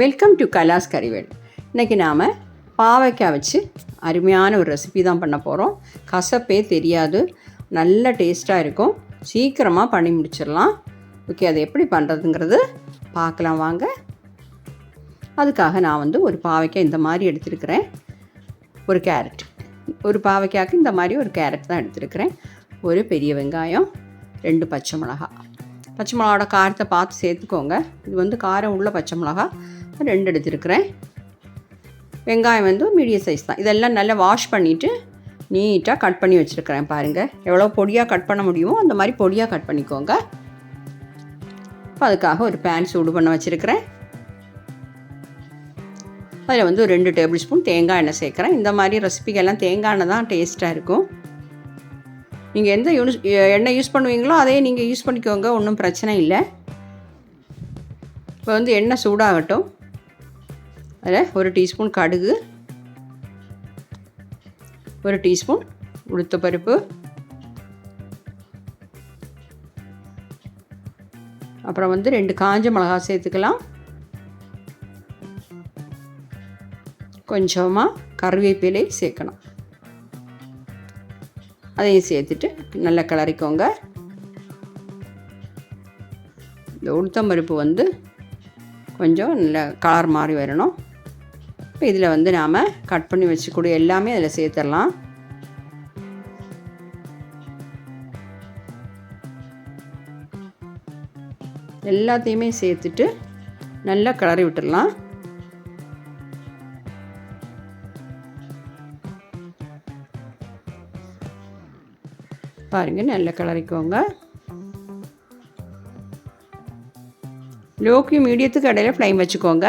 Welcome to கலாஸ் கறிவேல் இன்றைக்கி நாம் பாவைக்காய் வச்சு அருமையான ஒரு ரெசிபி தான் பண்ண போகிறோம் கசப்பே தெரியாது. நல்ல டேஸ்ட்டாக இருக்கும். சீக்கிரமாக பண்ணி முடிச்சிடலாம். ஓகே அது எப்படி பண்ணுறதுங்கிறது பார்க்கலாம் வாங்க. அதுக்காக நான் வந்து ஒரு பாவைக்காய் இந்த மாதிரி எடுத்துருக்கிறேன். ஒரு கேரட் ஒரு பாவைக்காய்க்கு இந்த மாதிரி ஒரு கேரட் தான் எடுத்துருக்கிறேன். ஒரு பெரிய வெங்காயம் ரெண்டு பச்சை மிளகா. பச்சை மிளகாவோட காரத்தை பார்த்து சேர்த்துக்கோங்க. இது வந்து காரம் உள்ள பச்சை மிளகா. ரெண்டு எடுத்துருக்குறேன். வெங்காயம் வந்து மீடியம் சைஸ் தான். இதெல்லாம் நல்லா வாஷ் பண்ணிவிட்டு நீட்டாக கட் பண்ணி வச்சுருக்கிறேன் பாருங்கள் எவ்வளோ பொடியாக கட் பண்ண முடியுமோ அந்த மாதிரி பொடியாக கட் பண்ணிக்கோங்க. இப்போ அதுக்காக ஒரு பேன் சூடு பண்ண வச்சுருக்கிறேன். அதில் வந்து ஒரு ரெண்டு டேபிள் ஸ்பூன் தேங்காய் எண்ணெய் சேர்க்குறேன். இந்த மாதிரி ரெசிபிக்கெல்லாம் தேங்காய் எண்ணெய் தான் டேஸ்ட்டாக இருக்கும். நீங்கள் எந்த யூஸ் எண்ணெய் யூஸ் பண்ணுவீங்களோ அதே நீங்கள் யூஸ் பண்ணிக்கோங்க. ஒன்றும் பிரச்சனை இல்லை. இப்போ வந்து எண்ணெய் சூடாகட்டும். அதில் ஒரு டீஸ்பூன் கடுகு ஒரு டீஸ்பூன் உளுத்த பருப்பு அப்புறம் வந்து ரெண்டு காஞ்ச மிளகா சேர்த்துக்கலாம். கொஞ்சமாக கருவேப்பிலை சேர்க்கணும். அதையும் சேர்த்துட்டு நல்லா கிளறிக்கோங்க. இந்த உளுத்தம்பருப்பு வந்து கொஞ்சம் நல்ல கலர் மாதிரி வரணும். இப்போ இதில் வந்து நாம் கட் பண்ணி வச்சுக்கூடிய எல்லாமே அதில் சேர்த்துடலாம் எல்லாத்தையுமே சேர்த்துட்டு நல்லா கிளறி விட்டுடலாம் பாருங்கள் நல்லா கிளறிக்கோங்க. லோக்கி மீடியத்துக்கு இடையில ஃப்ளைம் வச்சுக்கோங்க.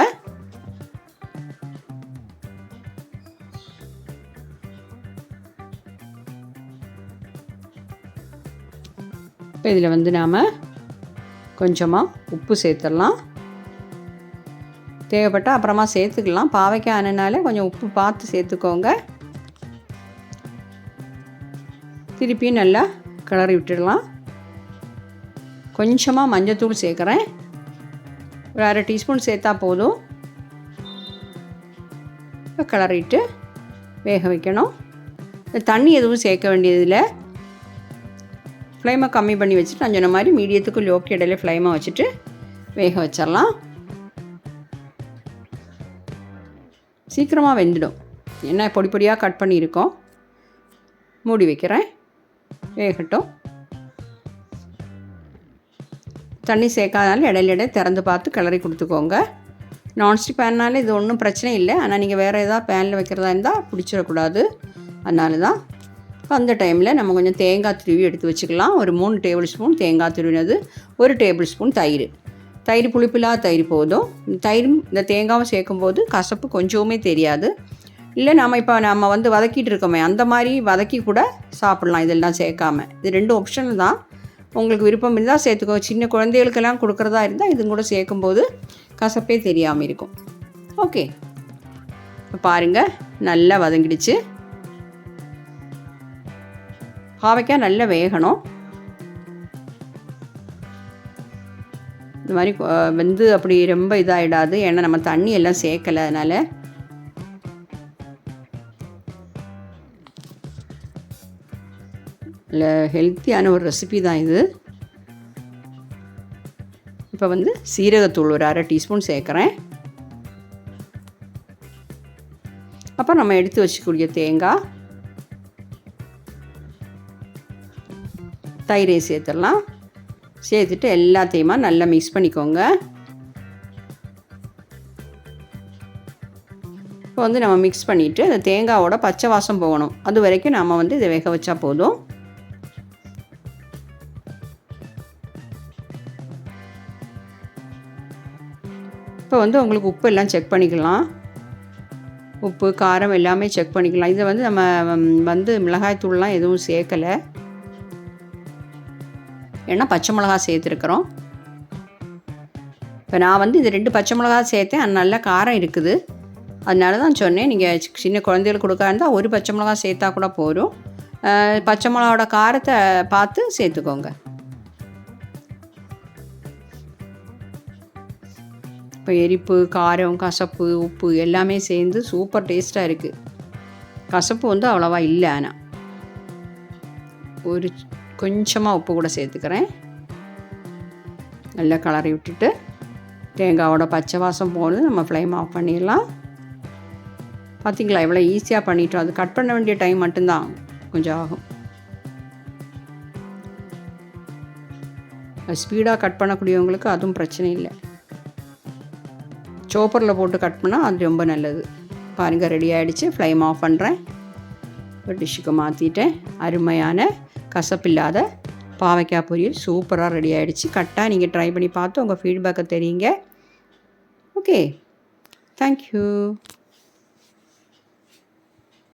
இப்போ இதில் வந்து நாம் கொஞ்சமாக உப்பு சேர்த்துடலாம். தேவைப்பட்டால் அப்புறமா சேர்த்துக்கலாம். பாவைக்காய் ஆனனால கொஞ்சம் உப்பு பார்த்து சேர்த்துக்கோங்க. திருப்பியும் நல்லா கிளறி விட்டுடலாம். கொஞ்சமாக மஞ்சத்தூள் சேர்க்குறேன். ஒரு அரை டீஸ்பூன் சேர்த்தா போதும். கிளறிட்டு வேக வைக்கணும். தண்ணி எதுவும் சேர்க்க வேண்டியதில்லை. ஃப்ளைமை கம்மி பண்ணி வச்சுட்டு நான் சொன்ன மாதிரி மீடியத்துக்கு லோக்கி இடையில ஃப்ளைமை வச்சுட்டு வேக வச்சிடலாம். சீக்கிரமாக வெந்துடும். என்ன பொடி பொடியாக கட் பண்ணியிருக்கோம் மூடி வைக்கிறேன். வேகட்டும். தண்ணி சேர்க்காதனால இடையில இடையே திறந்து பார்த்து கிளறி கொடுத்துக்கோங்க. நான்ஸ்டிக் பேன்னால இது ஒன்றும் பிரச்சனை இல்லை. ஆனால் நீங்கள் வேறு எதாவது பேனில் வைக்கிறதா இருந்தால் பிடிச்சிடக்கூடாது. அதனால தான் அந்த டைமில் நம்ம கொஞ்சம் தேங்காய் துருவி எடுத்து வச்சுக்கலாம். ஒரு மூணு டேபிள் ஸ்பூன் தேங்காய் துருவினது ஒரு டேபிள் ஸ்பூன் தயிர். தயிர் புளிப்பில்லாத தயிர் போதும். தயிரும் இந்த தேங்காவும் சேர்க்கும்போது கசப்பு கொஞ்சமே தெரியாது. இல்லை நம்ம இப்போ நம்ம வந்து வதக்கிட்டு இருக்கோமே அந்த மாதிரி வதக்கி கூட சாப்பிட்லாம். இதெல்லாம் சேர்க்காம. இது ரெண்டு ஆப்ஷன் தான். உங்களுக்கு விருப்பம் இருந்தால் சேர்த்துக்கோ. சின்ன குழந்தைகளுக்கெல்லாம் கொடுக்குறதா இருந்தால் இது கூட சேர்க்கும்போது கசப்பே தெரியாமல் இருக்கும். ஓகே. இப்போ பாருங்கள் நல்லா வதங்கிடுச்சு. பாவைக்காய் நல்லா வேகணும். இந்த மாதிரி வந்து அப்படி ரொம்ப இதாகிடாது ஏன்னா நம்ம தண்ணி எல்லாம் சேர்க்கலை அதனால். இல்லை ஹெல்த்தியான ஒரு ரெசிபி தான் இது. இப்போ வந்து சீரகத்தூள் ஒரு அரை டீஸ்பூன் சேர்க்குறேன். அப்புறம் நம்ம எடுத்து வச்சுக்கூடிய தேங்காய். தயிரை சேர்த்துடலாம். சேர்த்துட்டு எல்லாத்தையுமா நல்லா மிக்ஸ் பண்ணிக்கோங்க. இப்போ வந்து நம்ம மிக்ஸ் பண்ணிவிட்டு அந்த தேங்காவோட பச்சை வாசம் போகணும். அது வரைக்கும் நம்ம வந்து இதை வேக வச்சா போதும். இப்போ வந்து உங்களுக்கு உப்பு எல்லாம் செக் பண்ணிக்கலாம். உப்பு காரம் எல்லாமே செக் பண்ணிக்கலாம். இதை வந்து நம்ம வந்து மிளகாய்த்தூள்லாம் எதுவும் சேர்க்கலை. ஏன்னா பச்சை மிளகா சேர்த்துருக்குறோம். இப்போ நான் வந்து இது ரெண்டு பச்சை மிளகா சேர்த்தேன். அது நல்ல காரம் இருக்குது. அதனால தான் சொன்னேன். நீங்கள் சின்ன குழந்தைகளுக்கு கொடுக்க இருந்தால் ஒரு பச்சை மிளகா சேர்த்தா கூட போதும். பச்சை மிளகாவோட காரத்தை பார்த்து சேர்த்துக்கோங்க. இப்போ எரிப்பு காரம் கசப்பு உப்பு எல்லாமே சேர்ந்து சூப்பர் டேஸ்ட்டாக இருக்குது கசப்பு வந்து அவ்வளோவா இல்லை ஆனால் ஒரு கொஞ்சமாக உப்பு கூட சேர்த்துக்கிறேன். நல்லா கலரி விட்டுட்டு தேங்காவோட பச்சை வாசம் போது நம்ம ஃப்ளைம் ஆஃப் பண்ணிடலாம். பார்த்தீங்களா எவ்வளோ ஈஸியாக பண்ணிட்டோம். அது கட் பண்ண வேண்டிய டைம் மட்டும்தான். கொஞ்சம் ஆகும். ஸ்பீடாக கட் பண்ணக்கூடியவங்களுக்கு அதுவும் பிரச்சனை இல்லை. சோப்பரில் போட்டு கட் பண்ணால் அது ரொம்ப நல்லது. பாருங்கள் ரெடி ஆகிடுச்சு ஃப்ளைம் ஆஃப் பண்ணுறேன் ஒரு டிஷ்ஷுக்கு மாற்றிட்டேன் அருமையான கசப்பில்லாத பாவைக்காய் பொரியல் சூப்பராக ரெடி ஆகிடுச்சு கரெக்டாக நீங்கள் ட்ரை பண்ணி பார்த்து உங்கள் ஃபீட்பேக்கை தெரியுங்க. Okay thank you